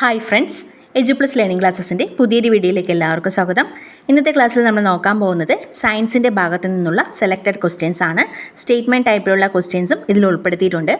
Hi friends edu plus learning ക്ലാസ്സസിന്റെ പുതിയൊരു വീഡിയോയിലേക്ക് എല്ലാവർക്കും സ്വാഗതം. ഇന്നത്തെ ക്ലാസ്സിൽ നമ്മൾ നോക്കാൻ പോകുന്നത് സയൻസിന്റെ ഭാഗത്തു നിന്നുള്ള സെലക്റ്റഡ് ക്വസ്റ്റ്യൻസ് ആണ്. സ്റ്റേറ്റ്മെന്റ് ടൈപ്പിലുള്ള ക്വസ്റ്റ്യൻസും ഇതിൽ ഉൾപ്പെടുത്തിയിട്ടുണ്ട്.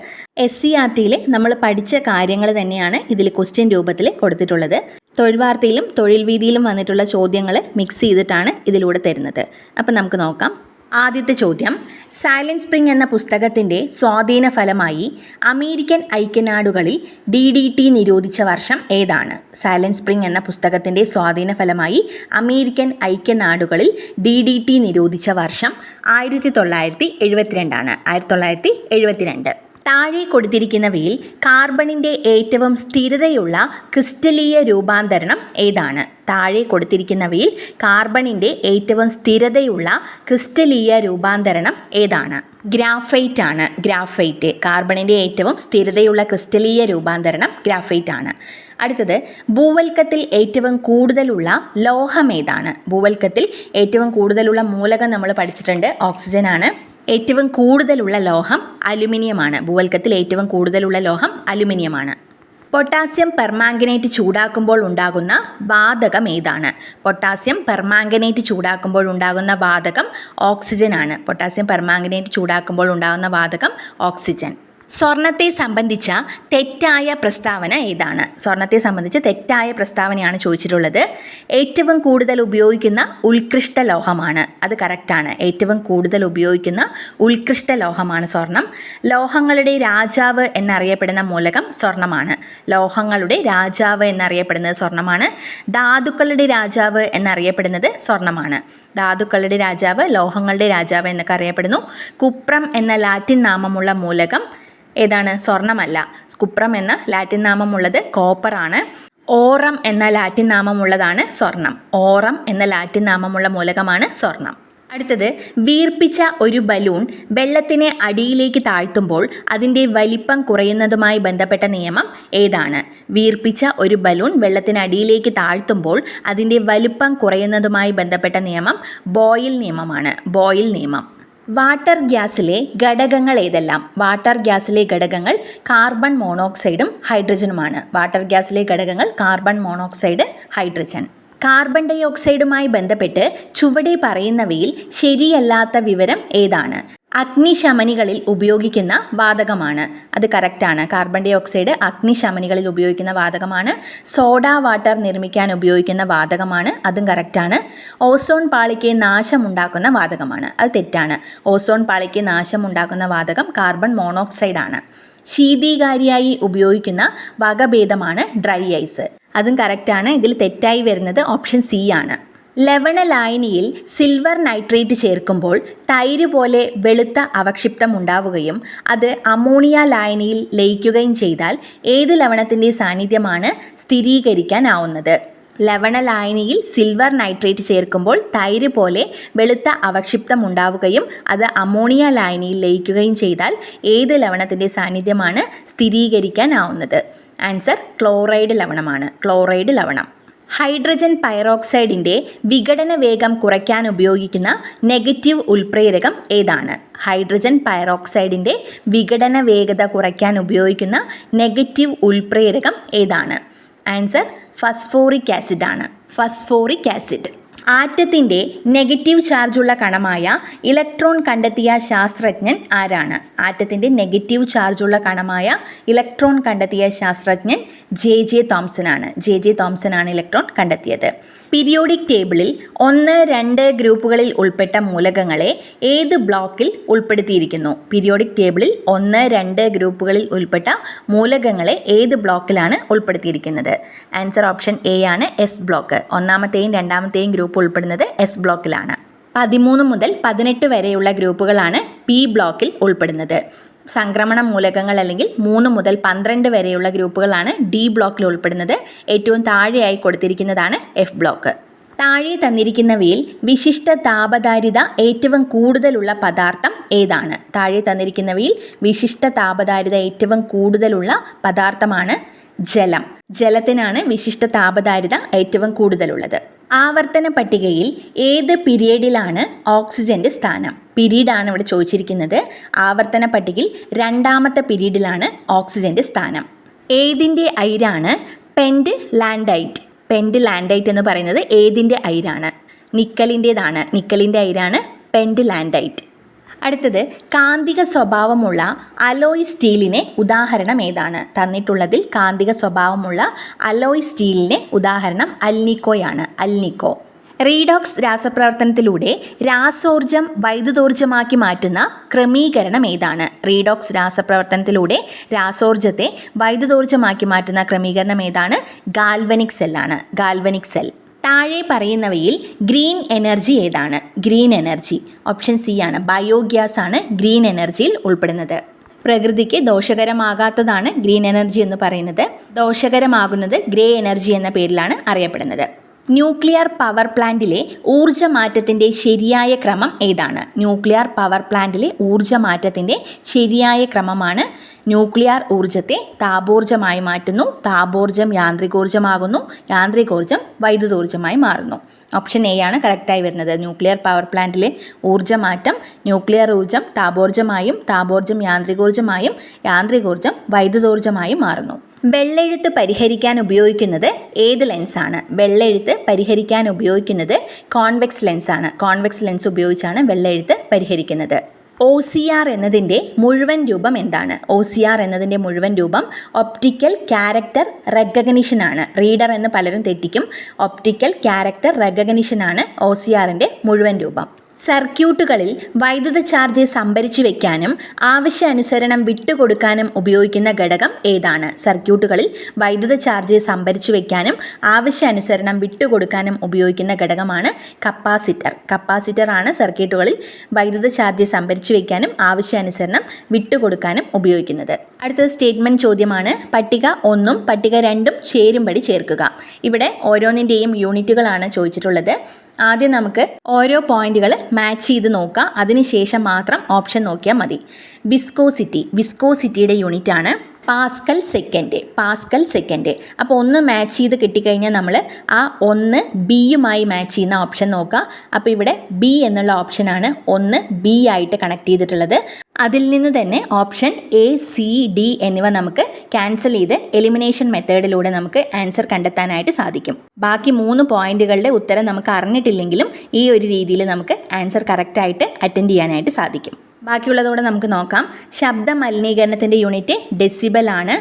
എസ് സി ആർ ടിയിൽ നമ്മൾ പഠിച്ച കാര്യങ്ങൾ തന്നെയാണ് ഇതിൽ ക്വസ്റ്റ്യൻ രൂപത്തിൽ കൊടുത്തിട്ടുള്ളത്. തൊഴിൽ വാർത്തയിലും തൊഴിൽ വീതിയിലും വന്നിട്ടുള്ള ചോദ്യങ്ങൾ മിക്സ് ചെയ്തിട്ടാണ് ഇതിലൂടെ തരുന്നത്. അപ്പം നമുക്ക് നോക്കാം. ആദ്യത്തെ ചോദ്യം. സൈലൻസ് സ്പ്രിംഗ് എന്ന പുസ്തകത്തിന്റെ സ്വാധീന ഫലമായി അമേരിക്കൻ ഐക്യനാടുകളിൽ ഡി ഡി ടി നിരോധിച്ച വർഷം ഏതാണ്? സൈലൻസ് സ്പ്രിംഗ് എന്ന പുസ്തകത്തിന്റെ സ്വാധീന ഫലമായി അമേരിക്കൻ ഐക്യനാടുകളിൽ ഡി ഡി ടി നിരോധിച്ച വർഷം ആയിരത്തി തൊള്ളായിരത്തി എഴുപത്തിരണ്ടാണ്. ആയിരത്തി തൊള്ളായിരത്തി എഴുപത്തിരണ്ട്. താഴെ കൊടുത്തിരിക്കുന്നവയിൽ കാർബണിന്റെ ഏറ്റവും സ്ഥിരതയുള്ള ക്രിസ്റ്റലീയ രൂപാന്തരണം ഏതാണ്? താഴെ കൊടുത്തിരിക്കുന്നവയിൽ കാർബണിന്റെ ഏറ്റവും സ്ഥിരതയുള്ള ക്രിസ്റ്റലീയ രൂപാന്തരണം ഏതാണ്? ഗ്രാഫൈറ്റ് ആണ്. ഗ്രാഫൈറ്റ് കാർബണിന്റെ ഏറ്റവും സ്ഥിരതയുള്ള ക്രിസ്റ്റലീയ രൂപാന്തരണം ഗ്രാഫൈറ്റ് ആണ്. അടുത്തത് ഭൂവൽക്കത്തിൽ ഏറ്റവും കൂടുതലുള്ള ലോഹം ഏതാണ്? ഭൂവൽക്കത്തിൽ ഏറ്റവും കൂടുതലുള്ള മൂലകം നമ്മൾ പഠിച്ചിട്ടുണ്ട്. ഓക്സിജൻ ആണ്. ഏറ്റവും കൂടുതലുള്ള ലോഹം അലുമിനിയമാണ്. ഭൂവൽക്കത്തിൽ ഏറ്റവും കൂടുതലുള്ള ലോഹം അലുമിനിയമാണ്. പൊട്ടാസ്യം പെർമാംഗനേറ്റ് ചൂടാക്കുമ്പോൾ ഉണ്ടാകുന്ന വാതകം ഏതാണ്? പൊട്ടാസ്യം പെർമാംഗനേറ്റ് ചൂടാക്കുമ്പോൾ ഉണ്ടാകുന്ന വാതകം ഓക്സിജനാണ്. പൊട്ടാസ്യം പെർമാംഗനേറ്റ് ചൂടാക്കുമ്പോൾ ഉണ്ടാകുന്ന വാതകം ഓക്സിജൻ. സ്വർണത്തെ സംബന്ധിച്ച തെറ്റായ പ്രസ്താവന ഏതാണ്? സ്വർണത്തെ സംബന്ധിച്ച് തെറ്റായ പ്രസ്താവനയാണ് ചോദിച്ചിട്ടുള്ളത്. ഏറ്റവും കൂടുതൽ ഉപയോഗിക്കുന്ന ഉത്കൃഷ്ട ലോഹമാണ്. അത് കറക്റ്റാണ് ഏറ്റവും കൂടുതൽ ഉപയോഗിക്കുന്ന ഉത്കൃഷ്ട ലോഹമാണ് സ്വർണം. ലോഹങ്ങളുടെ രാജാവ് എന്നറിയപ്പെടുന്ന മൂലകം സ്വർണമാണ്. ലോഹങ്ങളുടെ രാജാവ് എന്നറിയപ്പെടുന്നത് സ്വർണമാണ് ധാതുക്കളുടെ രാജാവ് എന്നറിയപ്പെടുന്നത് സ്വർണമാണ് ധാതുക്കളുടെ രാജാവ് ലോഹങ്ങളുടെ രാജാവ് എന്നൊക്കെ അറിയപ്പെടുന്നു. കുപ്രം എന്ന ലാറ്റിൻ നാമമുള്ള മൂലകം ഏതാണ്? സ്വർണമല്ല. കുപ്രം എന്ന ലാറ്റിൻ നാമമുള്ളത് കോപ്പറാണ്. ഓറം എന്ന ലാറ്റിൻ നാമമുള്ളതാണ് സ്വർണം. ഓറം എന്ന ലാറ്റിൻ നാമമുള്ള മൂലകമാണ് സ്വർണം. അടുത്തത് വീർപ്പിച്ച ഒരു ബലൂൺ വെള്ളത്തിനെ അടിയിലേക്ക് താഴ്ത്തുമ്പോൾ അതിന്റെ വലിപ്പം കുറയുന്നതുമായി ബന്ധപ്പെട്ട നിയമം ഏതാണ്? വീർപ്പിച്ച ഒരു ബലൂൺ വെള്ളത്തിന് അടിയിലേക്ക് താഴ്ത്തുമ്പോൾ അതിന്റെ വലിപ്പം കുറയുന്നതുമായി ബന്ധപ്പെട്ട നിയമം ബോയിൽ നിയമമാണ്. ബോയിൽ നിയമം. വാട്ടർ ഗ്യാസിലെ ഘടകങ്ങൾ ഏതെല്ലാം? വാട്ടർ ഗ്യാസിലെ ഘടകങ്ങൾ കാർബൺ മോണോക്സൈഡും ഹൈഡ്രജനുമാണ്. വാട്ടർ ഗ്യാസിലെ ഘടകങ്ങൾ കാർബൺ മോണോക്സൈഡ് ഹൈഡ്രജൻ. കാർബൺ ഡൈ ഓക്സൈഡുമായി ബന്ധപ്പെട്ട് ചുവടെ പറയുന്നവയിൽ ശരിയല്ലാത്ത വിവരം ഏതാണ്? അഗ്നിശമനികളിൽ ഉപയോഗിക്കുന്ന വാതകമാണ്. അത് കറക്റ്റാണ്. കാർബൺ ഡൈ ഓക്സൈഡ് അഗ്നിശമനികളിൽ ഉപയോഗിക്കുന്ന വാതകമാണ്. സോഡ വാട്ടർ നിർമ്മിക്കാൻ ഉപയോഗിക്കുന്ന വാതകമാണ്. അതും കറക്റ്റാണ്. ഓസോൺ പാളിക്ക് നാശമുണ്ടാക്കുന്ന വാതകമാണ്. അത് തെറ്റാണ്. ഓസോൺ പാളിക്ക് നാശമുണ്ടാക്കുന്ന വാതകം കാർബൺ മോണോക്സൈഡാണ്. ശീതീകാരിയായി ഉപയോഗിക്കുന്ന വകഭേദമാണ് ഡ്രൈ ഐസ്. അതും കറക്റ്റാണ്. ഇതിൽ തെറ്റായി വരുന്നത് ഓപ്ഷൻ സി ആണ്. ലവണ ലായനിയിൽ സിൽവർ നൈട്രേറ്റ് ചേർക്കുമ്പോൾ തൈര് പോലെ വെളുത്ത അവക്ഷിപ്തം ഉണ്ടാവുകയും അത് അമോണിയ ലായനിയിൽ ലയിക്കുകയും ചെയ്താൽ ഏത് ലവണത്തിന്റെ സാന്നിധ്യമാണ് സ്ഥിരീകരിക്കാനാവുന്നത്? ലവണ ലായനിയിൽ സിൽവർ നൈട്രേറ്റ് ചേർക്കുമ്പോൾ തൈര് പോലെ വെളുത്ത അവക്ഷിപ്തം ഉണ്ടാവുകയും അത് അമോണിയ ലായനിയിൽ ലയിക്കുകയും ചെയ്താൽ ഏത് ലവണത്തിന്റെ സാന്നിധ്യമാണ് സ്ഥിരീകരിക്കാനാവുന്നത്? ആൻസർ ക്ലോറൈഡ് ലവണമാണ്. ക്ലോറൈഡ് ലവണം. ഹൈഡ്രജൻ പൈറോക്സൈഡിന്റെ വിഘടന വേഗം കുറയ്ക്കാൻ ഉപയോഗിക്കുന്ന നെഗറ്റീവ് ഉൽപ്രേരകം ഏതാണ്? ഹൈഡ്രജൻ പൈറോക്സൈഡിന്റെ വിഘടന വേഗത കുറയ്ക്കാൻ ഉപയോഗിക്കുന്ന നെഗറ്റീവ് ഉൽപ്രേരകം ഏതാണ്? ആൻസർ ഫസ്ഫോറിക് ആസിഡ് ആണ് ഫസ്ഫോറിക് ആസിഡ്. ആറ്റത്തിന്റെ നെഗറ്റീവ് ചാർജുള്ള കണമായ ഇലക്ട്രോൺ കണ്ടെത്തിയ ശാസ്ത്രജ്ഞൻ ആരാണ്? ആറ്റത്തിന്റെ നെഗറ്റീവ് ചാർജുള്ള കണമായ ഇലക്ട്രോൺ കണ്ടെത്തിയ ശാസ്ത്രജ്ഞൻ ജെ ജെ തോംസൺ ആണ്. ജെ ജെ തോംസൺ ആണ് ഇലക്ട്രോൺ കണ്ടെത്തിയത്. പീരിയോഡിക് ടേബിളിൽ ഒന്ന് രണ്ട് ഗ്രൂപ്പുകളിൽ ഉൾപ്പെട്ട മൂലകങ്ങളെ ഏത് ബ്ലോക്കിൽ ഉൾപ്പെടുത്തിയിരിക്കുന്നു? പീരിയോഡിക് ടേബിളിൽ ഒന്ന് രണ്ട് ഗ്രൂപ്പുകളിൽ ഉൾപ്പെട്ട മൂലകങ്ങളെ ഏത് ബ്ലോക്കിലാണ് ഉൾപ്പെടുത്തിയിരിക്കുന്നത്? ആൻസർ ഓപ്ഷൻ എ ആണ് എസ് ബ്ലോക്ക് ഒന്നാമത്തെയും രണ്ടാമത്തെയും ഗ്രൂപ്പ് ഉൾപ്പെടുന്നത് എസ് ബ്ലോക്കിലാണ് പതിമൂന്ന് മുതൽ പതിനെട്ട് വരെയുള്ള ഗ്രൂപ്പുകളാണ് പി ബ്ലോക്കിൽ ഉൾപ്പെടുന്നത്. സംക്രമണ മൂലകങ്ങൾ അല്ലെങ്കിൽ മൂന്ന് മുതൽ പന്ത്രണ്ട് വരെയുള്ള ഗ്രൂപ്പുകളാണ് ഡി ബ്ലോക്കിൽ ഉൾപ്പെടുന്നത്. ഏറ്റവും താഴെയായി കൊടുത്തിരിക്കുന്നതാണ് എഫ് ബ്ലോക്ക്. താഴെ തന്നിരിക്കുന്നവയിൽ വിശിഷ്ട താപധാരിത ഏറ്റവും കൂടുതലുള്ള പദാർത്ഥം ഏതാണ്? താഴെ തന്നിരിക്കുന്നവയിൽ വിശിഷ്ട താപധാരിത ഏറ്റവും കൂടുതലുള്ള പദാർത്ഥമാണ് ജലം. ജലത്തിനാണ് വിശിഷ്ട താപധാരിത ഏറ്റവും കൂടുതലുള്ളത്. ആവർത്തന പട്ടികയിൽ ഏത് പിരീഡിലാണ് ഓക്സിജന്റെ സ്ഥാനം? പീരീഡാണ് ഇവിടെ ചോദിച്ചിരിക്കുന്നത്. ആവർത്തന പട്ടികയിൽ രണ്ടാമത്തെ പിരീഡിലാണ് ഓക്സിജന്റെ സ്ഥാനം. ഏതിന്റെ അയിരാണ്? പെൻഡ് ലാൻഡൈറ്റ്. പെൻഡ് ലാൻഡൈറ്റ് എന്ന് പറയുന്നത് ഏതിന്റെ അയിരാണ്? നിക്കലിന്റേതാണ് നിക്കലിന്റെ അയിരാണ് പെൻഡ് ലാൻഡൈറ്റ്. അടുത്തത് കാന്തിക സ്വഭാവമുള്ള അലോയ് സ്റ്റീലിനെ ഉദാഹരണം ഏതാണ്? തന്നിട്ടുള്ളതിൽ കാന്തിക സ്വഭാവമുള്ള അലോയ് സ്റ്റീലിനെ ഉദാഹരണം അൽനിക്കോയാണ്. അൽനിക്കോ. റീഡോക്സ് രാസപ്രവർത്തനത്തിലൂടെ രാസോർജം വൈദ്യുതോർജമാക്കി മാറ്റുന്ന ക്രമീകരണം ഏതാണ്? റീഡോക്സ് രാസപ്രവർത്തനത്തിലൂടെ രാസോർജത്തെ വൈദ്യുതോർജമാക്കി മാറ്റുന്ന ക്രമീകരണം ഏതാണ്? ഗാൽവനിക് സെല്ലാണ്. Galvanic cell. താഴെ പറയുന്നവയിൽ ഗ്രീൻ എനർജി ഏതാണ്? Green energy. ഓപ്ഷൻ സി ആണ്. ബയോഗ്യാസ് ആണ് ഗ്രീൻ എനർജിയിൽ ഉൾപ്പെടുന്നത്. പ്രകൃതിക്ക് ദോഷകരമാകാത്തതാണ് ഗ്രീൻ എനർജി എന്ന് പറയുന്നത്. ദോഷകരമാകുന്നത് ഗ്രേ എനർജി എന്ന പേരിലാണ് അറിയപ്പെടുന്നത്. ന്യൂക്ലിയർ പവർ പ്ലാന്റിലെ ഊർജ മാറ്റത്തിന്റെ ശരിയായ ക്രമം ഏതാണ്? ന്യൂക്ലിയർ പവർ പ്ലാന്റിലെ ഊർജ മാറ്റത്തിന്റെ ശരിയായ ക്രമമാണ് ന്യൂക്ലിയർ ഊർജത്തെ താപോർജമായി മാറ്റുന്നു. താപോർജം യാന്ത്രികോർജമാകുന്നു. യാന്ത്രികോർജം വൈദ്യുതോർജമായി മാറുന്നു. ഓപ്ഷൻ എ ആണ് കറക്റ്റായി വരുന്നത്. ന്യൂക്ലിയർ പവർ പ്ലാന്റിലെ ഊർജമാറ്റം ന്യൂക്ലിയർ ഊർജം താപോർജമായും താപോർജം യാന്ത്രികോർജമായും യാന്ത്രികോർജം വൈദ്യുതോർജമായും മാറുന്നു. വെള്ളെഴുത്ത് പരിഹരിക്കാൻ ഉപയോഗിക്കുന്നത് ഏത് ലെൻസാണ് വെള്ളെഴുത്ത് പരിഹരിക്കാൻ ഉപയോഗിക്കുന്നത് കോൺവെക്സ് ലെൻസാണ് കോൺവെക്സ് ലെൻസ് ഉപയോഗിച്ചാണ് വെള്ളെഴുത്ത് പരിഹരിക്കുന്നത്. ഒ സി ആർ എന്നതിന്റെ മുഴുവൻ രൂപം എന്താണ്? ഒ സി ആർ എന്നതിന്റെ മുഴുവൻ രൂപം ഒപ്റ്റിക്കൽ ക്യാരക്ടർ റെക്കഗ്നിഷൻ ആണ്. റീഡർ എന്ന് പലരും തെറ്റിക്കും. ഒപ്റ്റിക്കൽ ക്യാരക്ടർ റെക്കഗ്നിഷൻ ആണ് ഒ സി ആറിന്റെ മുഴുവൻ രൂപം. സർക്യൂട്ടുകളിൽ വൈദ്യുത ചാർജ് സംഭരിച്ചു വെക്കാനും ആവശ്യാനുസരണം വിട്ടുകൊടുക്കാനും ഉപയോഗിക്കുന്ന ഘടകം ഏതാണ്? സർക്യൂട്ടുകളിൽ വൈദ്യുത ചാർജ് സംഭരിച്ചു വെക്കാനും ആവശ്യാനുസരണം വിട്ടുകൊടുക്കാനും ഉപയോഗിക്കുന്ന ഘടകമാണ് കപ്പാസിറ്റർ. കപ്പാസിറ്റർ ആണ് സർക്യൂട്ടുകളിൽ വൈദ്യുത ചാർജ് സംഭരിച്ചു വെക്കാനും ആവശ്യാനുസരണം വിട്ടുകൊടുക്കാനും ഉപയോഗിക്കുന്നത്. അടുത്ത സ്റ്റേറ്റ്മെന്റ് ചോദ്യമാണ്. പട്ടിക ഒന്നും പട്ടിക രണ്ടും ചേരുംപടി ചേർക്കുക. ഇവിടെ ഓരോന്നിന്റെയും യൂണിറ്റുകളാണ് ചോദിച്ചിട്ടുള്ളത്. ആദ്യം നമുക്ക് ഓരോ പോയിന്റുകൾ മാച്ച് ചെയ്ത് നോക്കാം. അതിനുശേഷം മാത്രം ഓപ്ഷൻ നോക്കിയാൽ മതി. വിസ്കോസിറ്റി. വിസ്കോസിറ്റിയുടെ യൂണിറ്റാണ് പാസ്കൽ സെക്കൻഡ് പാസ്കൽ സെക്കൻഡ്. അപ്പോൾ ഒന്ന് മാച്ച് ചെയ്ത് കിട്ടിക്കഴിഞ്ഞാൽ നമ്മൾ ആ ഒന്ന് ബിയുമായി മാച്ച് ചെയ്യുന്ന ഓപ്ഷൻ നോക്കുക. അപ്പോൾ ഇവിടെ ബി എന്നുള്ള ഓപ്ഷനാണ് ഒന്ന് ബി ആയിട്ട് കണക്ട് ചെയ്തിട്ടുള്ളത്. അതിൽ നിന്ന് തന്നെ ഓപ്ഷൻ എ സി ഡി എന്നിവ നമുക്ക് ക്യാൻസൽ ചെയ്ത് എലിമിനേഷൻ മെത്തേഡിലൂടെ നമുക്ക് ആൻസർ കണ്ടെത്താനായിട്ട് സാധിക്കും. ബാക്കി മൂന്ന് പോയിന്റുകളുടെ ഉത്തരം നമുക്ക് അറിഞ്ഞിട്ടില്ലെങ്കിലും ഈ ഒരു രീതിയിൽ നമുക്ക് ആൻസർ കറക്റ്റായിട്ട് അറ്റൻഡ് ചെയ്യാനായിട്ട് സാധിക്കും. ബാക്കിയുള്ളതോടെ നമുക്ക് നോക്കാം. ശബ്ദ മലിനീകരണത്തിന്റെ യൂണിറ്റ് ഡെസിബൽ ആണ്.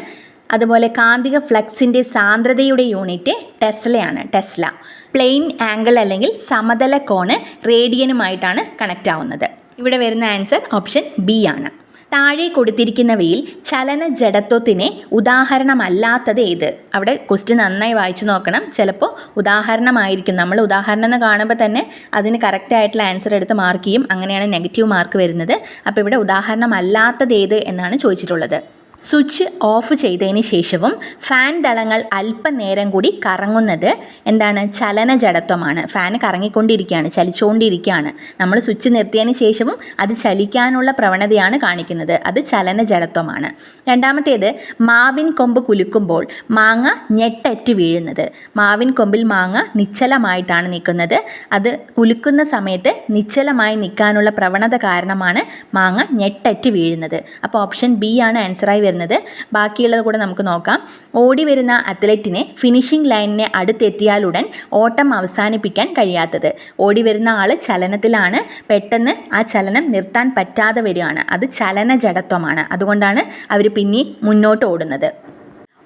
അതുപോലെ കാന്തിക ഫ്ലക്സിന്റെ സാന്ദ്രതയുടെ യൂണിറ്റ് ടെസ്ലയാണ് ടെസ്ല. പ്ലെയിൻ ആംഗിൾ അല്ലെങ്കിൽ സമതല കോണ് റേഡിയനുമായിട്ടാണ് കണക്റ്റ് ആവുന്നത് ഇവിടെ വരുന്ന ആൻസർ ഓപ്ഷൻ ബി ആണ്. താഴെ കൊടുത്തിരിക്കുന്നവയിൽ ചലന ജഡത്വത്തിന് ഉദാഹരണമല്ലാത്തത് ഏത്? അവിടെ ക്വസ്റ്റ്യൻ നന്നായി വായിച്ചു നോക്കണം. ചിലപ്പോൾ ഉദാഹരണമായിരിക്കും. നമ്മൾ ഉദാഹരണം എന്ന് കാണുമ്പോൾ തന്നെ അതിന് കറക്റ്റ് ആയിട്ടുള്ള ആൻസർ എടുത്ത് മാർക്ക് ചെയ്യും. അങ്ങനെയാണ് നെഗറ്റീവ് മാർക്ക് വരുന്നത്. അപ്പോൾ ഇവിടെ ഉദാഹരണമല്ലാത്തത് ഏത് എന്നാണ് ചോദിച്ചിട്ടുള്ളത്. സ്വിച്ച് ഓഫ് ചെയ്തതിന് ശേഷവും ഫാൻ ദളങ്ങൾ അല്പനേരം കൂടി കറങ്ങുന്നത് എന്താണ്? ചലന ജഡത്വമാണ് ഫാൻ കറങ്ങിക്കൊണ്ടിരിക്കുകയാണ് ചലിച്ചുകൊണ്ടിരിക്കുകയാണ്. നമ്മൾ സ്വിച്ച് നിർത്തിയതിന് ശേഷവും അത് ചലിക്കാനുള്ള പ്രവണതയാണ് കാണിക്കുന്നത്. അത് ചലന ജഡത്വമാണ് രണ്ടാമത്തേത് മാവിൻ കൊമ്പ് കുലുക്കുമ്പോൾ മാങ്ങ ഞെട്ടറ്റ് വീഴുന്നത്. മാവിൻ കൊമ്പിൽ മാങ്ങ നിശ്ചലമായിട്ടാണ് നിൽക്കുന്നത്. അത് കുലുക്കുന്ന സമയത്ത് നിശ്ചലമായി നിൽക്കാനുള്ള പ്രവണത കാരണമാണ് മാങ്ങ ഞെട്ടറ്റ് വീഴുന്നത്. അപ്പോൾ ഓപ്ഷൻ ബി ആണ് ആൻസറായി വരുന്നത്. ബാക്കിയുള്ളത് കൂടെ നമുക്ക് നോക്കാം. ഓടി വരുന്ന അത്ലറ്റിനെ ഫിനിഷിംഗ് ലൈനിനെ അടുത്തെത്തിയാലുടൻ ഓട്ടം അവസാനിപ്പിക്കാൻ കഴിയാത്തത്. ഓടി വരുന്ന ആൾ ചലനത്തിലാണ്. പെട്ടെന്ന് ആ ചലനം നിർത്താൻ പറ്റാതെ വരികയാണ്. അത് ചലന ജഡത്വമാണ് അതുകൊണ്ടാണ് അവർ പിന്നെ മുന്നോട്ട് ഓടുന്നത്.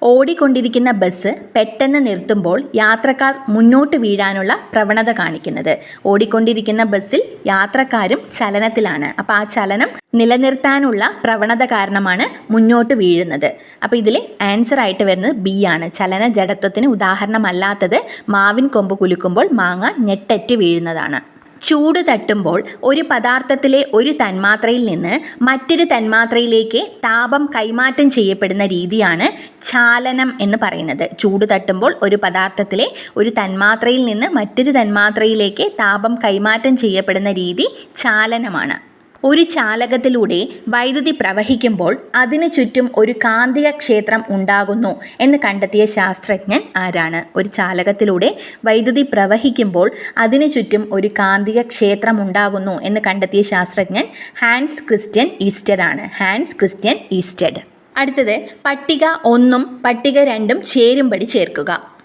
ഓടിക്കൊണ്ടിരിക്കുന്ന ബസ് പെട്ടെന്ന് നിർത്തുമ്പോൾ യാത്രക്കാർ മുന്നോട്ട് വീഴാനുള്ള പ്രവണത കാണിക്കുന്നത്. ഓടിക്കൊണ്ടിരിക്കുന്ന ബസ്സിൽ യാത്രക്കാരും ചലനത്തിലാണ്. അപ്പോൾ ആ ചലനം നിലനിർത്താനുള്ള പ്രവണത കാരണമാണ് മുന്നോട്ട് വീഴുന്നത്. അപ്പോൾ ഇതിൽ ആൻസർ ആയിട്ട് വരുന്നത് ബി ആണ്. ചലന ജഡത്വത്തിന് ഉദാഹരണമല്ലാത്തത് മാവിൻ കൊമ്പ് കുലുക്കുമ്പോൾ മാങ്ങ ഞെട്ടറ്റ് വീഴുന്നതാണ്. ചൂട് തട്ടുമ്പോൾ ഒരു പദാർത്ഥത്തിലെ ഒരു തന്മാത്രയിൽ നിന്ന് മറ്റൊരു തന്മാത്രയിലേക്ക് താപം കൈമാറ്റം ചെയ്യപ്പെടുന്ന രീതിയാണ് ചാലനം എന്ന് പറയുന്നത്. ചൂട് തട്ടുമ്പോൾ ഒരു പദാർത്ഥത്തിലെ ഒരു തന്മാത്രയിൽ നിന്ന് മറ്റൊരു തന്മാത്രയിലേക്ക് താപം കൈമാറ്റം ചെയ്യപ്പെടുന്ന രീതി ചാലനമാണ് ഒരു ചാലകത്തിലൂടെ വൈദ്യുതി പ്രവഹിക്കുമ്പോൾ അതിനു ചുറ്റും ഒരു കാന്തിക ക്ഷേത്രം ഉണ്ടാകുന്നു എന്ന് കണ്ടെത്തിയ ശാസ്ത്രജ്ഞൻ ആരാണ്? ഒരു ചാലകത്തിലൂടെ വൈദ്യുതി പ്രവഹിക്കുമ്പോൾ അതിനു ചുറ്റും ഒരു കാന്തിക ക്ഷേത്രം ഉണ്ടാകുന്നു എന്ന് കണ്ടെത്തിയ ശാസ്ത്രജ്ഞൻ ഹാൻസ് ക്രിസ്ത്യൻ ഈസ്റ്റഡ് ആണ്. Hans Christian Oersted. അടുത്തത് പട്ടിക ഒന്നും പട്ടിക രണ്ടും ചേരുംപടി ചേർക്കുക.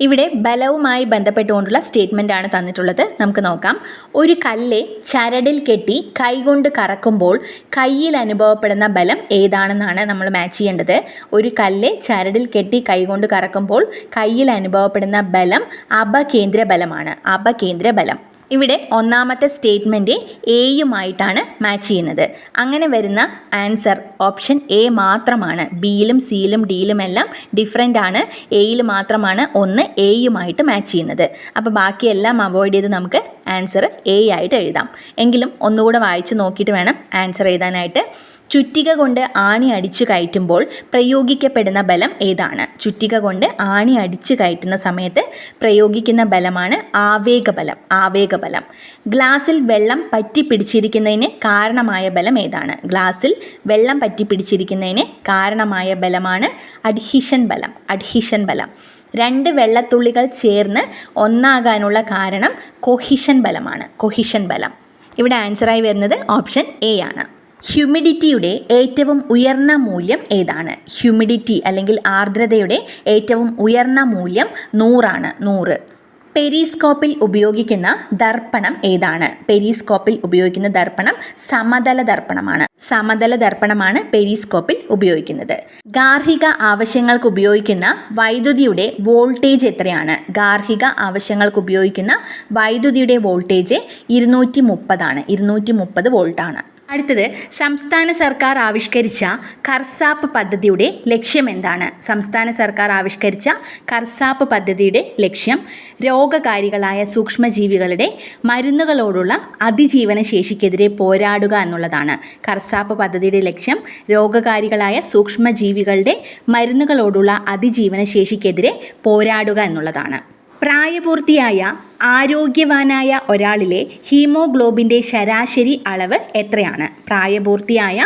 ഇവിടെ ബലവുമായി ബന്ധപ്പെട്ടുകൊണ്ടുള്ള സ്റ്റേറ്റ്മെന്റ് ആണ് തന്നിട്ടുള്ളത്. നമുക്ക് നോക്കാം. ഒരു കല്ല് ചരടിൽ കെട്ടി കൈകൊണ്ട് കറക്കുമ്പോൾ കയ്യിൽ അനുഭവപ്പെടുന്ന ബലം ഏതാണെന്നാണ് നമ്മൾ മാച്ച് ചെയ്യേണ്ടത്. ഒരു കല്ല് ചരടിൽ കെട്ടി കൈകൊണ്ട് കറക്കുമ്പോൾ കയ്യിൽ അനുഭവപ്പെടുന്ന ബലം അപകേന്ദ്ര ബലമാണ് അപകേന്ദ്ര ബലം ഇവിടെ ഒന്നാമത്തെ സ്റ്റേറ്റ്മെന്റ് എയുമായിട്ടാണ് മാച്ച് ചെയ്യുന്നത്. അങ്ങനെ വരുന്ന ആൻസർ ഓപ്ഷൻ എ മാത്രമാണ്. ബിയിലും സിയിലും ഡിയിലും എല്ലാം ഡിഫറെന്റ് ആണ്. എയിൽ മാത്രമാണ് ഒന്ന് എയുമായിട്ട് മാച്ച് ചെയ്യുന്നത്. അപ്പോൾ ബാക്കിയെല്ലാം അവോയ്ഡ് ചെയ്ത് നമുക്ക് ആൻസർ എ ആയിട്ട് എഴുതാം. എങ്കിലും ഒന്നുകൂടെ വായിച്ച് നോക്കിയിട്ട് വേണം ആൻസർ എഴുതാനായിട്ട്. ചുറ്റിക കൊണ്ട് ആണി അടിച്ചു കയറ്റുമ്പോൾ പ്രയോഗിക്കപ്പെടുന്ന ബലം ഏതാണ്? ചുറ്റിക കൊണ്ട് ആണി അടിച്ചു കയറ്റുന്ന സമയത്ത് പ്രയോഗിക്കുന്ന ബലമാണ് ആവേഗബലം ആവേഗബലം ഗ്ലാസ്സിൽ വെള്ളം പറ്റി പിടിച്ചിരിക്കുന്നതിന് കാരണമായ ബലം ഏതാണ്? ഗ്ലാസ്സിൽ വെള്ളം പറ്റി പിടിച്ചിരിക്കുന്നതിന് കാരണമായ ബലമാണ് അഡ്ഹിഷൻ ബലം അഡ്ഹിഷൻ ബലം. രണ്ട് വെള്ളത്തുള്ളികൾ ചേർന്ന് ഒന്നാകാനുള്ള കാരണം കൊഹിഷൻ ബലമാണ് കൊഹിഷൻ ബലം. ഇവിടെ ആൻസറായി വരുന്നത് ഓപ്ഷൻ എ ആണ്. ഹ്യൂമിഡിറ്റിയുടെ ഏറ്റവും ഉയർന്ന മൂല്യം ഏതാണ്? ഹ്യൂമിഡിറ്റി അല്ലെങ്കിൽ ആർദ്രതയുടെ ഏറ്റവും ഉയർന്ന മൂല്യം നൂറാണ് നൂറ്. പെരീസ്കോപ്പിൽ ഉപയോഗിക്കുന്ന ദർപ്പണം ഏതാണ്? പെരീസ്കോപ്പിൽ ഉപയോഗിക്കുന്ന ദർപ്പണം സമതല ദർപ്പണമാണ്. സമതല ദർപ്പണമാണ് പെരീസ്കോപ്പിൽ ഉപയോഗിക്കുന്നത്. ഗാർഹിക ആവശ്യങ്ങൾക്ക് ഉപയോഗിക്കുന്ന വൈദ്യുതിയുടെ വോൾട്ടേജ് എത്രയാണ്? ഗാർഹിക ആവശ്യങ്ങൾക്ക് ഉപയോഗിക്കുന്ന വൈദ്യുതിയുടെ വോൾട്ടേജ് ഇരുന്നൂറ്റി മുപ്പതാണ് ഇരുന്നൂറ്റി മുപ്പത് വോൾട്ടാണ്. അടുത്തത് സംസ്ഥാന സർക്കാർ ആവിഷ്കരിച്ച കർസാപ്പ് പദ്ധതിയുടെ ലക്ഷ്യം എന്താണ്? സംസ്ഥാന സർക്കാർ ആവിഷ്കരിച്ച കർസാപ്പ് പദ്ധതിയുടെ ലക്ഷ്യം രോഗകാരികളായ സൂക്ഷ്മജീവികളുടെ മരുന്നുകളോടുള്ള അതിജീവന ശേഷിക്കെതിരെ പോരാടുക എന്നുള്ളതാണ്. കർസാപ്പ് പദ്ധതിയുടെ ലക്ഷ്യം രോഗകാരികളായ സൂക്ഷ്മജീവികളുടെ മരുന്നുകളോടുള്ള അതിജീവന ശേഷിക്കെതിരെ പോരാടുക എന്നുള്ളതാണ്. പ്രായപൂർത്തിയായ ആരോഗ്യവാനായ ഒരാളിലെ ഹീമോഗ്ലോബിന്റെ ശരാശരി അളവ് എത്രയാണ്? പ്രായപൂർത്തിയായ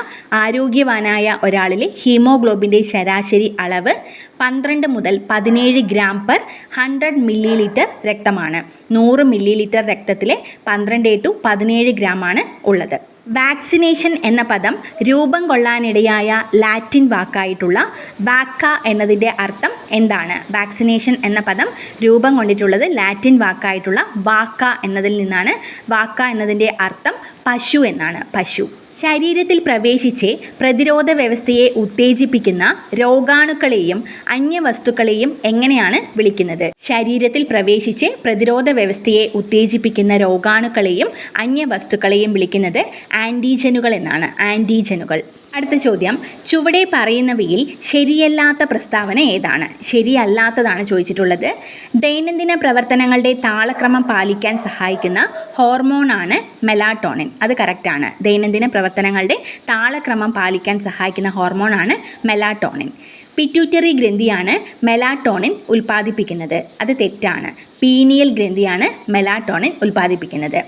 ആരോഗ്യവാനായ ഒരാളിലെ ഹീമോഗ്ലോബിന്റെ ശരാശരി അളവ് പന്ത്രണ്ട് മുതൽ പതിനേഴ് gram per hundred millilitre രക്തമാണ്. നൂറ് മില്ലി ലിറ്റർ രക്തത്തിലെ പന്ത്രണ്ട് ടു പതിനേഴ് ഗ്രാമാണ് ഉള്ളത്. വാക്സിനേഷൻ എന്ന പദം രൂപം കൊള്ളാനിടയായ ലാറ്റിൻ വാക്കായിട്ടുള്ള വാക്ക എന്നതിന്റെ അർത്ഥം എന്താണ്? വാക്സിനേഷൻ എന്ന പദം രൂപം കൊണ്ടിട്ടുള്ളത് ലാറ്റിൻ വാക്കായിട്ടുള്ള വാക്ക എന്നതിൽ നിന്നാണ്. വാക്ക എന്നതിന്റെ അർത്ഥം പശു എന്നാണ്. പശു. ശരീരത്തിൽ പ്രവേശിച്ച് പ്രതിരോധ വ്യവസ്ഥയെ ഉത്തേജിപ്പിക്കുന്ന രോഗാണുക്കളെയും അന്യവസ്തുക്കളെയും എങ്ങനെയാണ് വിളിക്കുന്നത്? ശരീരത്തിൽ പ്രവേശിച്ച് പ്രതിരോധ വ്യവസ്ഥയെ ഉത്തേജിപ്പിക്കുന്ന രോഗാണുക്കളെയും അന്യവസ്തുക്കളെയും വിളിക്കുന്നത് ആന്റിജനുകൾ എന്നാണ്. ആന്റിജനുകൾ അടുത്ത ചോദ്യം. ചുവടെ പറയുന്നവയിൽ ശരിയല്ലാത്ത പ്രസ്താവന ഏതാണ്? ശരിയല്ലാത്തതാണ് ചോദിച്ചിട്ടുള്ളത്. ദൈനംദിന പ്രവർത്തനങ്ങളുടെ താളക്രമം പാലിക്കാൻ സഹായിക്കുന്ന ഹോർമോണാണ് മെലാട്ടോണിൻ. അത് കറക്റ്റാണ് ദൈനംദിന പ്രവർത്തനങ്ങളുടെ താളക്രമം പാലിക്കാൻ സഹായിക്കുന്ന ഹോർമോണാണ് മെലാട്ടോണിൻ. പിറ്റ്യൂട്ടറി ഗ്രന്ഥിയാണ് മെലാട്ടോണിൻ ഉൽപ്പാദിപ്പിക്കുന്നത്. അത് തെറ്റാണ്. പീനിയൽ ഗ്രന്ഥിയാണ് മെലാട്ടോണിൻ ഉൽപ്പാദിപ്പിക്കുന്നത്.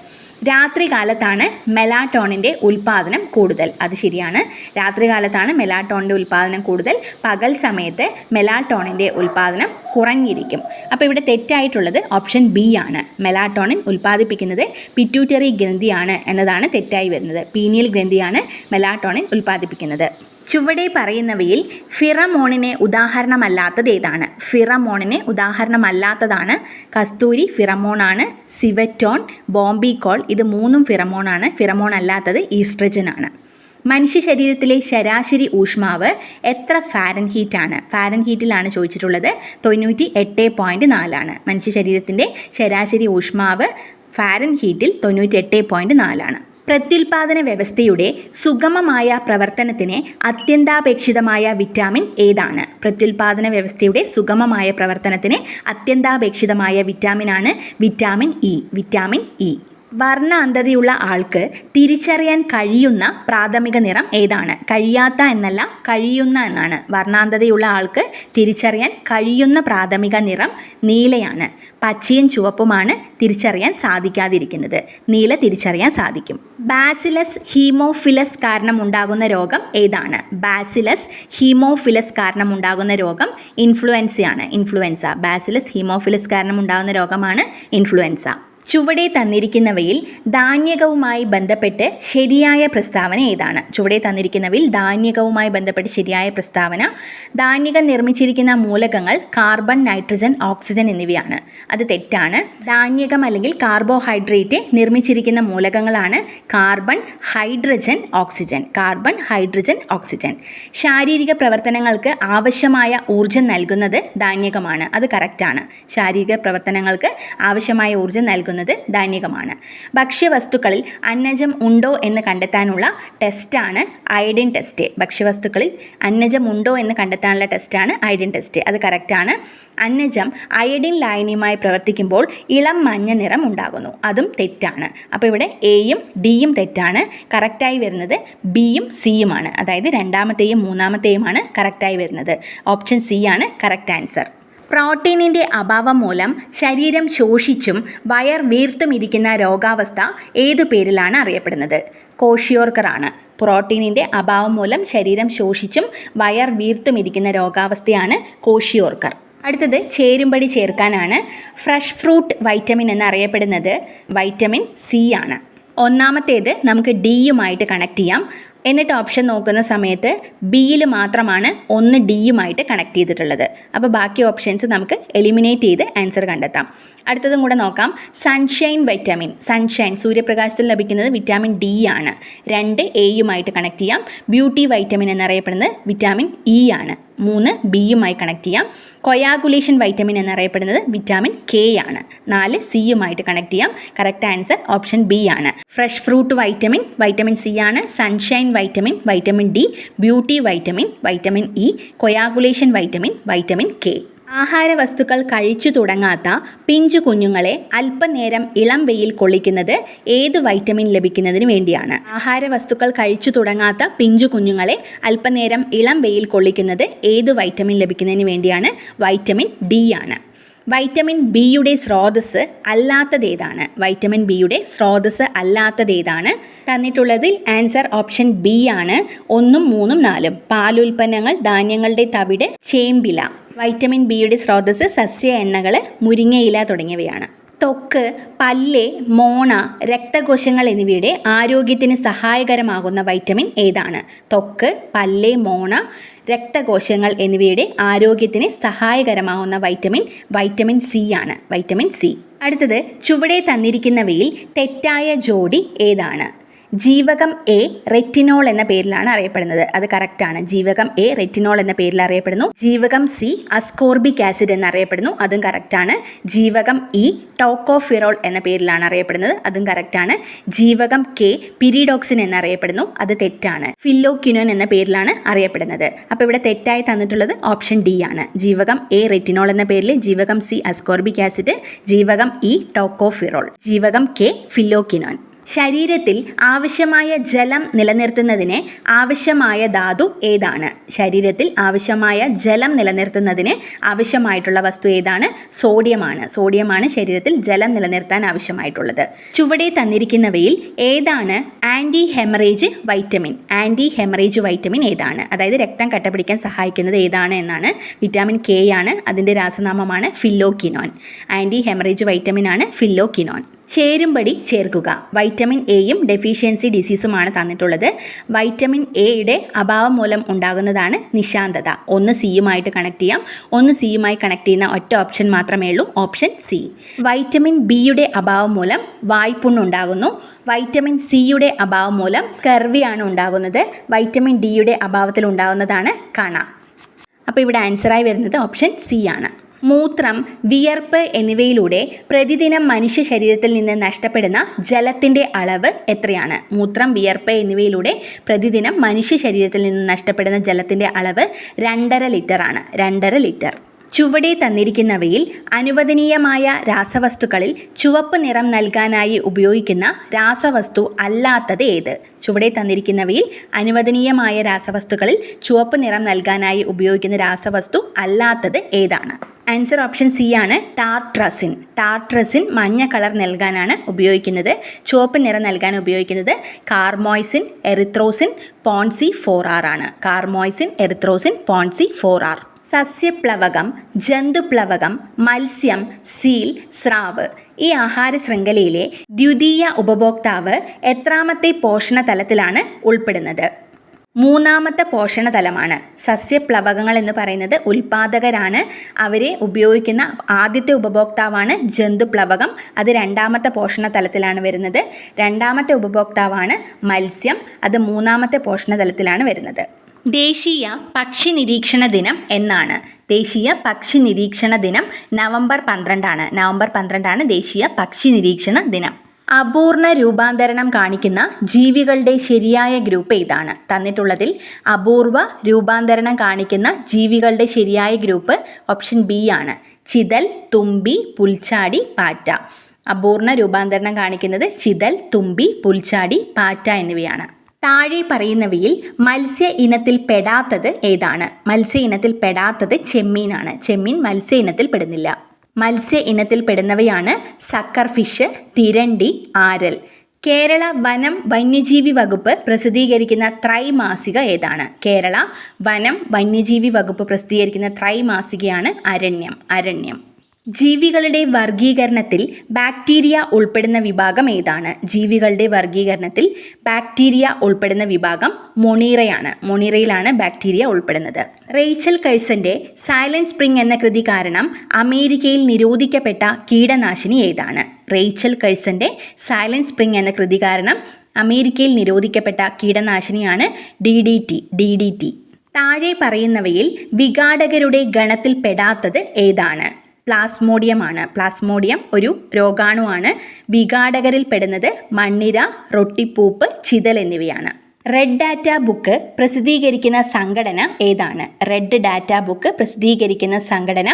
രാത്രികാലത്താണ് മെലാട്ടോണിന്റെ ഉൽപ്പാദനം കൂടുതൽ. അത് ശരിയാണ്. രാത്രികാലത്താണ് മെലാട്ടോണിന്റെ ഉൽപ്പാദനം കൂടുതൽ. പകൽ സമയത്ത് മെലാട്ടോണിന്റെ ഉൽപ്പാദനം കുറഞ്ഞിരിക്കും. അപ്പോൾ ഇവിടെ തെറ്റായിട്ടുള്ളത് ഓപ്ഷൻ ബി ആണ്. മെലാട്ടോണിൻ ഉൽപ്പാദിപ്പിക്കുന്നത് പിറ്റ്യൂട്ടറി ഗ്രന്ഥിയാണ് എന്നതാണ് തെറ്റായി വരുന്നത്. പീനിയൽ ഗ്രന്ഥിയാണ് മെലാട്ടോണിൻ ഉൽപ്പാദിപ്പിക്കുന്നത്. ചുവടെ പറയുന്നവയിൽ ഫിറമോണിനെ ഉദാഹരണമല്ലാത്തത് ഏതാണ്? ഫിറമോണിനെ ഉദാഹരണമല്ലാത്തതാണ് കസ്തൂരി ഫിറമോണാണ് സിവറ്റോൺ ബോംബിക്കോൾ ഇത് മൂന്നും ഫിറമോണാണ്. ഫിറമോൺ അല്ലാത്തത് ഈസ്ട്രജൻ ആണ് മനുഷ്യ ശരീരത്തിലെ ശരാശരി ഊഷ്മാവ് എത്ര ഫാരൻ ഹീറ്റാണ് ഫാരൻ ഹീറ്റിലാണ് ചോദിച്ചിട്ടുള്ളത്. തൊണ്ണൂറ്റി എട്ട് പോയിന്റ് നാലാണ്. മനുഷ്യ ശരീരത്തിന്റെ ശരാശരി ഊഷ്മാവ് ഫാരൻ ഹീറ്റിൽ തൊണ്ണൂറ്റി എട്ട് പോയിന്റ് നാലാണ്. പ്രത്യുൽപാദന വ്യവസ്ഥയുടെ സുഗമമായ പ്രവർത്തനത്തിന് അത്യന്താപേക്ഷിതമായ വിറ്റാമിൻ ഏതാണ്? പ്രത്യുൽപാദന വ്യവസ്ഥയുടെ സുഗമമായ പ്രവർത്തനത്തിന് അത്യന്താപേക്ഷിതമായ വിറ്റാമിനാണ് വിറ്റാമിൻ ഇ. Vitamin E. വർണ അന്ധതയുള്ള ആൾക്ക് തിരിച്ചറിയാൻ കഴിയുന്ന പ്രാഥമിക നിറം ഏതാണ്? കഴിയാത്ത എന്നല്ല കഴിയുന്ന എന്നാണ്. വർണാന്ധതയുള്ള ആൾക്ക് തിരിച്ചറിയാൻ കഴിയുന്ന പ്രാഥമിക നിറം നീലയാണ്. പച്ചയും ചുവപ്പുമാണ് തിരിച്ചറിയാൻ സാധിക്കാതിരിക്കുന്നത്. നീല തിരിച്ചറിയാൻ സാധിക്കും. ബാസിലസ് ഹീമോഫിലസ് കാരണമുണ്ടാകുന്ന രോഗം ഏതാണ്? ബാസിലസ് ഹീമോഫിലസ് കാരണമുണ്ടാകുന്ന രോഗം ഇൻഫ്ലുവൻസയാണ്. ഇൻഫ്ലുവൻസ. ബാസിലസ് ഹീമോഫിലസ് കാരണമുണ്ടാകുന്ന രോഗമാണ് ഇൻഫ്ലുവൻസ. ചുവടെ തന്നിരിക്കുന്നവയിൽ ധാന്യകവുമായി ബന്ധപ്പെട്ട് ശരിയായ പ്രസ്താവന ഏതാണ്? ചുവടെ തന്നിരിക്കുന്നവയിൽ ധാന്യകവുമായി ബന്ധപ്പെട്ട് ശരിയായ പ്രസ്താവന ധാന്യകം നിർമ്മിച്ചിരിക്കുന്ന മൂലകങ്ങൾ കാർബൺ നൈട്രജൻ ഓക്സിജൻ എന്നിവയാണ്. അത് തെറ്റാണ്. ധാന്യകം അല്ലെങ്കിൽ കാർബോഹൈഡ്രേറ്റ് നിർമ്മിച്ചിരിക്കുന്ന മൂലകങ്ങളാണ് carbon hydrogen oxygen. Carbon hydrogen oxygen. ശാരീരിക പ്രവർത്തനങ്ങൾക്ക് ആവശ്യമായ ഊർജം നൽകുന്നത് ധാന്യകമാണ്. അത് കറക്റ്റാണ്. ശാരീരിക പ്രവർത്തനങ്ങൾക്ക് ആവശ്യമായ ഊർജം നൽകുന്നത് ധാന്യകമാണ് ഭക്ഷ്യവസ്തുക്കളിൽ അന്നജം ഉണ്ടോ എന്ന് കണ്ടെത്താനുള്ള ടെസ്റ്റാണ് അയഡിൻ ടെസ്റ്റ്. ഭക്ഷ്യവസ്തുക്കളിൽ അന്നജം ഉണ്ടോ എന്ന് കണ്ടെത്താനുള്ള ടെസ്റ്റാണ് അയഡിൻ ടെസ്റ്റ്. അത് കറക്റ്റാണ്. അന്നജം അയഡിൻ ലായനിയുമായി പ്രവർത്തിക്കുമ്പോൾ ഇളം മഞ്ഞ നിറം ഉണ്ടാകുന്നു. അതും തെറ്റാണ്. അപ്പോൾ ഇവിടെ എയും ഡിയും തെറ്റാണ്. കറക്റ്റായി വരുന്നത് ബിയും സിയുമാണ് അതായത് രണ്ടാമത്തെയും മൂന്നാമത്തെയുമാണ് കറക്റ്റായി വരുന്നത്. ഓപ്ഷൻ സി ആണ് കറക്റ്റ് ആൻസർ. പ്രോട്ടീനിന്റെ അഭാവം മൂലം ശരീരം ശോഷിച്ചും വയർ വീർത്തും ഇരിക്കുന്ന രോഗാവസ്ഥ ഏതു പേരിലാണ് അറിയപ്പെടുന്നത്? കോഷിയോർക്കറാണ്. പ്രോട്ടീനിന്റെ അഭാവം മൂലം ശരീരം ശോഷിച്ചും വയർ വീർത്തും ഇരിക്കുന്ന രോഗാവസ്ഥയാണ് കോഷിയോർക്കർ. അടുത്തത് ചേരുംപടി ചേർക്കാനാണ്. ഫ്രഷ് ഫ്രൂട്ട് വൈറ്റമിൻ എന്നറിയപ്പെടുന്നത് വൈറ്റമിൻ സി ആണ്. ഒന്നാമത്തേത് നമുക്ക് ഡിയുമായിട്ട് കണക്ട് ചെയ്യാം. എന്നിട്ട് ഓപ്ഷൻ നോക്കുന്ന സമയത്ത് ബിയിൽ മാത്രമാണ് ഒന്ന് ഡിയുമായിട്ട് കണക്ട് ചെയ്തിട്ടുള്ളത്. അപ്പോൾ ബാക്കി ഓപ്ഷൻസ് നമുക്ക് എലിമിനേറ്റ് ചെയ്ത് ആൻസർ കണ്ടെത്താം. അടുത്തതും കൂടെ നോക്കാം. സൺഷൈൻ വൈറ്റമിൻ സൺഷൈൻ സൂര്യപ്രകാശത്തിൽ ലഭിക്കുന്നത് വിറ്റാമിൻ ഡി ആണ്. രണ്ട് എയുമായിട്ട് കണക്ട് ചെയ്യാം. ബ്യൂട്ടി വൈറ്റമിൻ എന്നറിയപ്പെടുന്നത് വിറ്റാമിൻ ഇ ആണ്. മൂന്ന് ബിയുമായി കണക്ട് ചെയ്യാം. കൊയാഗുലേഷൻ വൈറ്റമിൻ എന്നറിയപ്പെടുന്നത് വിറ്റാമിൻ കെ ആണ്. നാല് സിയുമായിട്ട് കണക്ട് ചെയ്യാം. കറക്റ്റ് ആൻസർ ഓപ്ഷൻ ബി ആണ്. Fresh fruit vitamin vitamin C ആണ്. Sunshine vitamin vitamin D beauty vitamin vitamin E coagulation vitamin vitamin K ആഹാര വസ്തുക്കൾ കഴിച്ചു തുടങ്ങാത്ത പിഞ്ചു കുഞ്ഞുങ്ങളെ അല്പനേരം ഇളം വെയിൽ കൊള്ളിക്കുന്നത് ഏത് വൈറ്റമിൻ ലഭിക്കുന്നതിന് വേണ്ടിയാണ്. ആഹാര വസ്തുക്കൾ കഴിച്ചു തുടങ്ങാത്ത പിഞ്ചു കുഞ്ഞുങ്ങളെ അല്പനേരം ഇളം വെയിൽ കൊള്ളിക്കുന്നത് ഏത് വൈറ്റമിൻ ലഭിക്കുന്നതിന് വേണ്ടിയാണ്. വൈറ്റമിൻ ഡി ആണ്. വൈറ്റമിൻ ബിയുടെ സ്രോതസ് അല്ലാത്തതേതാണ്. വൈറ്റമിൻ ബിയുടെ സ്രോതസ് അല്ലാത്തതേതാണ്. തന്നിട്ടുള്ളതിൽ ആൻസർ ഓപ്ഷൻ ബി ആണ്. ഒന്നും മൂന്നും നാലും. പാലുൽപ്പന്നങ്ങൾ ധാന്യങ്ങളുടെ തവിട് ചേമ്പില. വൈറ്റമിൻ ബിയുടെ സ്രോതസ് സസ്യ എണ്ണകൾ മുരിങ്ങയില തുടങ്ങിയവയാണ്. തൊക്ക് പല്ല് മോണ രക്തകോശങ്ങൾ എന്നിവയുടെ ആരോഗ്യത്തിന് സഹായകരമാകുന്ന വൈറ്റമിൻ ഏതാണ്? തൊക്ക് പല്ല് മോണ രക്തകോശങ്ങൾ എന്നിവയുടെ ആരോഗ്യത്തിന് സഹായകരമാകുന്ന വൈറ്റമിൻ വൈറ്റമിൻ സി ആണ്. Vitamin C. അടുത്തത് ചുവടെ തന്നിരിക്കുന്നവയിൽ തെറ്റായ ജോഡി ഏതാണ്? ജീവകം എ റെറ്റിനോൾ എന്ന പേരിലാണ് അറിയപ്പെടുന്നത്. അത് കറക്റ്റാണ് ജീവകം എ റെറ്റിനോൾ എന്ന പേരിൽ അറിയപ്പെടുന്നു. ജീവകം സി അസ്കോർബിക് ആസിഡ് എന്നറിയപ്പെടുന്നു അതും കറക്റ്റാണ് ജീവകം ഇ ടോക്കോഫിറോൾ എന്ന പേരിലാണ് അറിയപ്പെടുന്നത്. അതും കറക്റ്റാണ് ജീവകം കെ പിരിഡോക്സിൻ എന്നറിയപ്പെടുന്നു അത് തെറ്റാണ്. ഫില്ലോക്യുനോൻ എന്ന പേരിലാണ് അറിയപ്പെടുന്നത്. അപ്പോൾ ഇവിടെ തെറ്റായി തന്നിട്ടുള്ളത് ഓപ്ഷൻ ഡി ആണ്. ജീവകം എ റെറ്റിനോൾ എന്ന പേരിൽ ജീവകം സി അസ്കോർബിക് ആസിഡ് ജീവകം ഇ ടോക്കോഫിറോൾ ജീവകം കെ ഫില്ലോക്യുനോൻ ശരീരത്തിൽ ആവശ്യമായ ജലം നിലനിർത്തുന്നതിന് ആവശ്യമായ ധാതു ഏതാണ്? ശരീരത്തിൽ ആവശ്യമായ ജലം നിലനിർത്തുന്നതിന് ആവശ്യമായിട്ടുള്ള വസ്തു ഏതാണ്? സോഡിയമാണ്. സോഡിയമാണ് ശരീരത്തിൽ ജലം നിലനിർത്താൻ ആവശ്യമായിട്ടുള്ളത്. ചുവടെ തന്നിരിക്കുന്നവയിൽ ഏതാണ്? Anti haemorrhage vitamin. Anti haemorrhage vitamin ഏതാണ്? അതായത് രക്തം കട്ടപിടിക്കാൻ സഹായിക്കുന്നത് ഏതാണ് എന്നാണ് വിറ്റാമിൻ കെ ആണ്. അതിന്റെ രാസനാമമാണ് ഫില്ലോക്കിനോൻ ആന്റി ഹെമറേജ് വൈറ്റമിൻ ആണ് ഫില്ലോക്കിനോൻ ചേരുംപടി ചേർക്കുക. വൈറ്റമിൻ എയും ഡെഫിഷ്യൻസി ഡിസീസുമാണ് തന്നിട്ടുള്ളത്. വൈറ്റമിൻ എയുടെ അഭാവം മൂലം ഉണ്ടാകുന്നതാണ് നിശാന്തത. ഒന്ന് സിയുമായിട്ട് കണക്ട് ചെയ്യാം. ഒന്ന് സിയുമായി കണക്ട് ചെയ്യുന്ന ഒറ്റ ഓപ്ഷൻ മാത്രമേ ഉള്ളൂ. ഓപ്ഷൻ സി വൈറ്റമിൻ ബിയുടെ അഭാവം മൂലം വായ്പുണ്ണുണ്ടാകുന്നു വൈറ്റമിൻ സിയുടെ അഭാവം മൂലം സ്കർവിയാണ് ഉണ്ടാകുന്നത്. വൈറ്റമിൻ ഡിയുടെ അഭാവത്തിൽ ഉണ്ടാകുന്നതാണ് കണ. അപ്പോൾ ഇവിടെ ആൻസറായി വരുന്നത് ഓപ്ഷൻ സി ആണ്. മൂത്രം വിയർപ്പ് എന്നിവയിലൂടെ പ്രതിദിനം മനുഷ്യ ശരീരത്തിൽ നിന്ന് നഷ്ടപ്പെടുന്ന ജലത്തിന്റെ അളവ് എത്രയാണ്? മൂത്രം വിയർപ്പ് എന്നിവയിലൂടെ പ്രതിദിനം മനുഷ്യ ശരീരത്തിൽ നിന്ന് നഷ്ടപ്പെടുന്ന ജലത്തിന്റെ അളവ് രണ്ടര ആണ് രണ്ടര ലിറ്റർ. ചുവടെ തന്നിരിക്കുന്നവയിൽ അനുവദനീയമായ രാസവസ്തുക്കളിൽ ചുവപ്പ് നിറം നൽകാനായി ഉപയോഗിക്കുന്ന രാസവസ്തു അല്ലാത്തത് ഏത്? ചുവടെ തന്നിരിക്കുന്നവയിൽ അനുവദനീയമായ രാസവസ്തുക്കളിൽ ചുവപ്പ് നിറം നൽകാനായി ഉപയോഗിക്കുന്ന രാസവസ്തു അല്ലാത്തത് ഏതാണ്? ആൻസർ ഓപ്ഷൻ സി ആണ് ടാർട്രസിൻ. ടാർട്രസിൻ മഞ്ഞ കളർ നൽകാനാണ് ഉപയോഗിക്കുന്നത്. ചുവപ്പ് നിറം നൽകാൻ ഉപയോഗിക്കുന്നത് carmoisine erythrosine ponceau four R ആണ്. Carmoisine erythrosine ponceau four R. സസ്യപ്ലവകം ജന്തുപ്ലവകം മത്സ്യം സീൽ സ്രാവ് ഈ ആഹാര ശൃംഖലയിലെ ദ്വിതീയ ഉപഭോക്താവ് എത്രാമത്തെ പോഷണ തലത്തിലാണ് ഉൾപ്പെടുന്നത്? മൂന്നാമത്തെ പോഷണ തലമാണ് സസ്യപ്ലവകങ്ങൾ എന്ന് പറയുന്നത് ഉൽപാദകരാണ്. അവരെ ഉപയോഗിക്കുന്ന ആദ്യത്തെ ഉപഭോക്താവാണ് ജന്തുപ്ലവകം. അത് രണ്ടാമത്തെ പോഷണ തലത്തിലാണ് വരുന്നത്. രണ്ടാമത്തെ ഉപഭോക്താവാണ് മത്സ്യം. അത് മൂന്നാമത്തെ പോഷണ തലത്തിലാണ് വരുന്നത്. ദേശീയ പക്ഷി നിരീക്ഷണ ദിനം എന്നാണ്. ദേശീയ പക്ഷി നിരീക്ഷണ ദിനം നവംബർ പന്ത്രണ്ടാണ്. നവംബർ പന്ത്രണ്ടാണ് ദേശീയ പക്ഷി നിരീക്ഷണ ദിനം. അപൂർണ രൂപാന്തരണം കാണിക്കുന്ന ജീവികളുടെ ശരിയായ ഗ്രൂപ്പ് ഏതാണ് തന്നിട്ടുള്ളതിൽ അപൂർവ രൂപാന്തരണം കാണിക്കുന്ന ജീവികളുടെ ശരിയായ ഗ്രൂപ്പ് ഓപ്ഷൻ ബി ആണ്. ചിതൽ തുമ്പി പുൽച്ചാടി പാറ്റ. അപൂർണ രൂപാന്തരണം കാണിക്കുന്നത് ചിതൽ തുമ്പി പുൽച്ചാടി പാറ്റ എന്നിവയാണ്. താഴെ പറയുന്നവയിൽ മത്സ്യ ഇനത്തിൽ പെടാത്തത് ഏതാണ്? മത്സ്യ ഇനത്തിൽ പെടാത്തത് ചെമ്മീനാണ്. ചെമ്മീൻ മത്സ്യ ഇനത്തിൽ പെടുന്നില്ല. മത്സ്യ ഇനത്തിൽ പെടുന്നവയാണ് സക്കർ ഫിഷ് തിരണ്ടി ആരൽ. കേരള വനം വന്യജീവി വകുപ്പ് പ്രസിദ്ധീകരിക്കുന്ന ത്രൈമാസിക ഏതാണ്? കേരള വനം വന്യജീവി വകുപ്പ് പ്രസിദ്ധീകരിക്കുന്ന ത്രൈമാസികയാണ് അരണ്യം. അരണ്യം. ജീവികളുടെ വർഗീകരണത്തിൽ ബാക്ടീരിയ ഉൾപ്പെടുന്ന വിഭാഗം ഏതാണ്? ജീവികളുടെ വർഗീകരണത്തിൽ ബാക്ടീരിയ ഉൾപ്പെടുന്ന വിഭാഗം മൊണീറയാണ്. മൊണീറയിലാണ് ബാക്ടീരിയ ഉൾപ്പെടുന്നത്. റേച്ചൽ കഴ്സന്റെ സൈലന്റ് സ്പ്രിംഗ് എന്ന കൃതി കാരണം അമേരിക്കയിൽ നിരോധിക്കപ്പെട്ട കീടനാശിനി ഏതാണ്? റേച്ചൽ കഴ്സന്റെ സൈലന്റ് സ്പ്രിംഗ് എന്ന കൃതി കാരണം അമേരിക്കയിൽ നിരോധിക്കപ്പെട്ട കീടനാശിനിയാണ് D D T D D T. താഴെ പറയുന്നവയിൽ വിഘാടകരുടെ ഗണത്തിൽ പെടാത്തത് ഏതാണ്? പ്ലാസ്മോഡിയമാണ്. പ്ലാസ്മോഡിയം ഒരു രോഗാണുവാണ്. വിഘാടകരിൽ പെടുന്നത് മണ്ണിര റൊട്ടിപ്പൂപ്പ് ചിതൽ എന്നിവയാണ്. റെഡ് ഡാറ്റ ബുക്ക് പ്രസിദ്ധീകരിക്കുന്ന സംഘടന ഏതാണ്? റെഡ് ഡാറ്റ ബുക്ക് പ്രസിദ്ധീകരിക്കുന്ന സംഘടന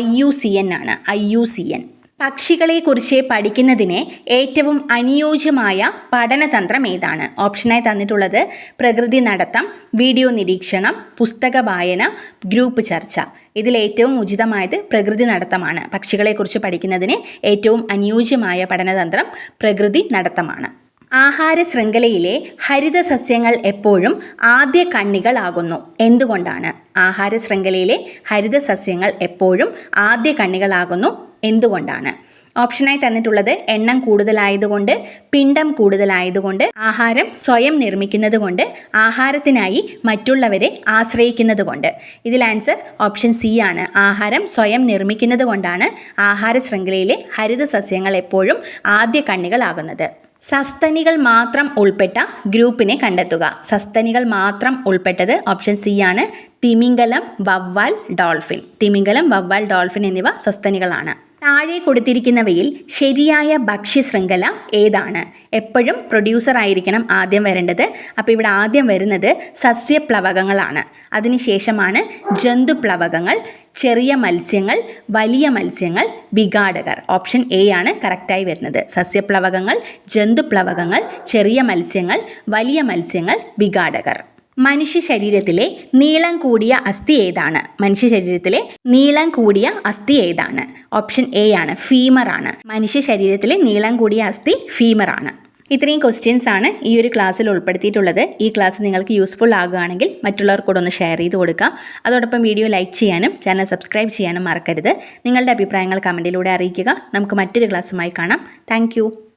ഐ യു സി എൻ ആണ്. ഐ യു സി എൻ പക്ഷികളെക്കുറിച്ച് പഠിക്കുന്നതിന് ഏറ്റവും അനുയോജ്യമായ പഠനതന്ത്രം ഏതാണ്? ഓപ്ഷനായി തന്നിട്ടുള്ളത് പ്രകൃതി നടത്തം വീഡിയോ നിരീക്ഷണം പുസ്തക വായന ഗ്രൂപ്പ് ചർച്ച. ഇതിൽ ഏറ്റവും ഉചിതമായത് പ്രകൃതി നടത്തമാണ്. പക്ഷികളെക്കുറിച്ച് പഠിക്കുന്നതിന് ഏറ്റവും അനുയോജ്യമായ പഠനതന്ത്രം പ്രകൃതി നടത്തമാണ്. ആഹാര ശൃംഖലയിലെ ഹരിത സസ്യങ്ങൾ എപ്പോഴും ആദ്യ കണ്ണികളാകുന്നു. എന്തുകൊണ്ടാണ്? ആഹാര ശൃംഖലയിലെ ഹരിത സസ്യങ്ങൾ എപ്പോഴും ആദ്യ കണ്ണികളാകുന്നു. എന്തുകൊണ്ടാണ്? ഓപ്ഷനായി തന്നിട്ടുള്ളത് എണ്ണം കൂടുതലായതുകൊണ്ട് പിണ്ടം കൂടുതലായതുകൊണ്ട് ആഹാരം സ്വയം നിർമ്മിക്കുന്നത് കൊണ്ട് ആഹാരത്തിനായി മറ്റുള്ളവരെ ആശ്രയിക്കുന്നത് കൊണ്ട് ഇതിൽ ആൻസർ ഓപ്ഷൻ സി ആണ്. ആഹാരം സ്വയം നിർമ്മിക്കുന്നത് കൊണ്ടാണ് ആഹാര ശൃംഖലയിലെ ഹരിത സസ്യങ്ങൾ എപ്പോഴും ആദ്യ കണ്ണികളാകുന്നത്. സസ്തനികൾ മാത്രം ഉൾപ്പെട്ട ഗ്രൂപ്പിനെ കണ്ടെത്തുക. സസ്തനികൾ മാത്രം ഉൾപ്പെട്ടത് ഓപ്ഷൻ സി ആണ്. തിമിംഗലം വവ്വാൽ ഡോൾഫിൻ. തിമിംഗലം വവ്വാൽ ഡോൾഫിൻ എന്നിവ സസ്തനികളാണ്. താഴെ കൊടുത്തിരിക്കുന്നവയിൽ ശരിയായ ഭക്ഷ്യശൃംഖല ഏതാണ്? എപ്പോഴും പ്രൊഡ്യൂസർ ആയിരിക്കണം ആദ്യം വരേണ്ടത്. അപ്പോൾ ഇവിടെ ആദ്യം വരുന്നത് സസ്യപ്ലവകങ്ങളാണ്. അതിനുശേഷമാണ് ജന്തുപ്ലവകങ്ങൾ ചെറിയ മത്സ്യങ്ങൾ വലിയ മത്സ്യങ്ങൾ വിഘാടകർ. ഓപ്ഷൻ എ ആണ് കറക്റ്റായി വരുന്നത്. സസ്യപ്ലവകങ്ങൾ ജന്തുപ്ലവകങ്ങൾ ചെറിയ മത്സ്യങ്ങൾ വലിയ മത്സ്യങ്ങൾ വിഘാടകർ. മനുഷ്യ ശരീരത്തിലെ നീളം കൂടിയ അസ്ഥി ഏതാണ്? മനുഷ്യ ശരീരത്തിലെ നീളം കൂടിയ അസ്ഥി ഏതാണ്? ഓപ്ഷൻ എ ആണ് ഫീമർ ആണ്. മനുഷ്യ ശരീരത്തിലെ നീളം കൂടിയ അസ്ഥി ഫീമർ ആണ്. ഇത്രയും ക്വസ്റ്റ്യൻസ് ആണ് ഈ ഒരു ക്ലാസ്സിൽ ഉൾപ്പെടുത്തിയിട്ടുള്ളത്. ഈ ക്ലാസ് നിങ്ങൾക്ക് യൂസ്ഫുൾ ആകുകയാണെങ്കിൽ മറ്റുള്ളവർക്കൂടെ ഒന്ന് ഷെയർ ചെയ്ത് കൊടുക്കുക. അതോടൊപ്പം വീഡിയോ ലൈക്ക് ചെയ്യാനും ചാനൽ സബ്സ്ക്രൈബ് ചെയ്യാനും മറക്കരുത്. നിങ്ങളുടെ അഭിപ്രായങ്ങൾ കമന്റിലൂടെ അറിയിക്കുക. നമുക്ക് മറ്റൊരു ക്ലാസ്സുമായി കാണാം. താങ്ക്